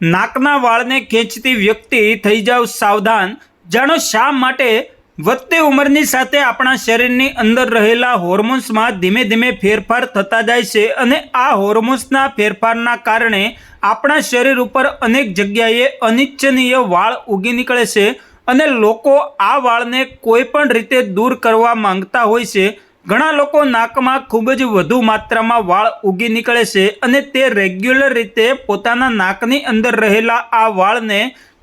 નાકના વાળને ખેંચતી વ્યક્તિ થઈ જાવ સાવધાન. જાણો શા માટે? વધતી ઉંમરની સાથે આપણા શરીરની અંદર રહેલા હોર્મોન્સમાં ધીમે ધીમે ફેરફાર થતા જાય છે અને આ હોર્મોન્સના ફેરફારના કારણે આપણા શરીર ઉપર અનેક જગ્યાએ અનિચ્છનીય વાળ ઉગી નીકળે છે અને લોકો આ વાળને કોઈ પણ રીતે દૂર કરવા માંગતા હોય છે. ઘણા લોકો નાકમાં ખૂબ જ વધુ માત્રામાં વાળ ઉગી નીકળે છે અને તે રેગ્યુલર રીતે પોતાના નાકની અંદર રહેલા આ વાળને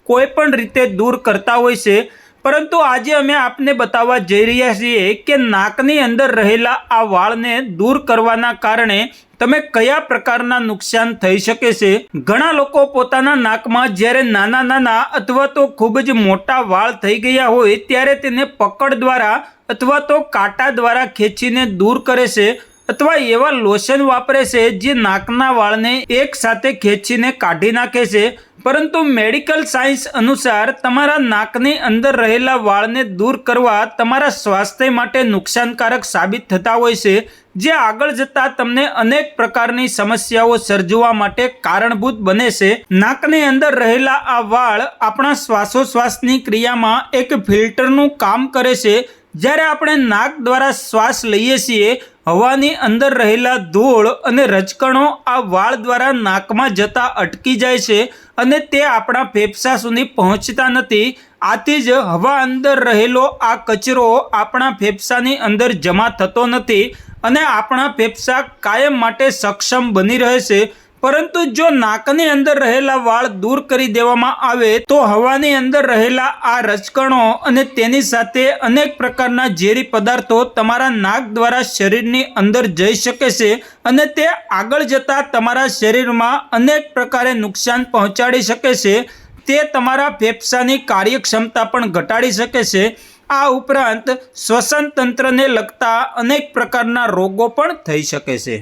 કોઈ પણ રીતે દૂર કરતા હોય છે. પરંતુ આજે અમે આપને બતાવવા જઈ રહ્યા છીએ કે નાકની અંદર રહેલા આ વાળને દૂર કરવાના કારણે તમે કયા પ્રકારના નુકસાન થઈ શકે છે? ઘણા લોકો પોતાના નાકમાં જ્યારે નાના નાના અથવા તો ખૂબ જ મોટા વાળ થઈ ગયા હોય ત્યારે તેને પકડ દ્વારા અથવા તો કાંટા દ્વારા ખેંચીને દૂર કરે છે અથવા એવા લોશન વાપરે છે જે નાકના વાળને એક સાથે ખેંચીને કાઢી નાખે છે. પરંતુ મેડિકલ સાયન્સ અનુસાર તમારા નાકની અંદર રહેલા વાળને દૂર કરવા તમારા સ્વાસ્થ્ય માટે નુકસાનકારક સાબિત થતા હોય છે, જે આગળ જતાં તમને અનેક પ્રકારની સમસ્યાઓ સર્જવા માટે કારણભૂત બને છે. નાકની અંદર રહેલા આ વાળ આપણા શ્વાસોશ્વાસની ક્રિયામાં એક ફિલ્ટરનું કામ કરે છે જ્યારે આપણે નાક દ્વારા શ્વાસ લઈએ છીએ, હવાની અંદર રહેલા ધૂળ અને રજકણો આ વાળ દ્વારા નાકમાં જતા અટકી જાય છે અને તે આપણા ફેફસા સુધી પહોંચતા નથી. આથી જ હવા અંદર રહેલો આ કચરો આપણા ફેફસાની અંદર જમા થતો નથી અને આપણા ફેફસા કાયમ માટે સક્ષમ બની રહે છે. પરંતુ જો નાકની અંદર રહેલા વાળ દૂર કરી દેવામાં આવે, તો હવાની અંદર રહેલા આ રજકણો અને તેની સાથે અનેક પ્રકારના ઝેરી પદાર્થો તમારા નાક દ્વારા શરીરની અંદર જઈ શકે છે અને તે આગળ જતાં તમારા શરીરમાં અનેક પ્રકારે નુકસાન પહોંચાડી શકે છે. તે તમારા ફેફસાની કાર્યક્ષમતા પણ ઘટાડી શકે છે. આ ઉપરાંત શ્વસન તંત્રને લગતા અનેક પ્રકારના રોગો પણ થઈ શકે છે.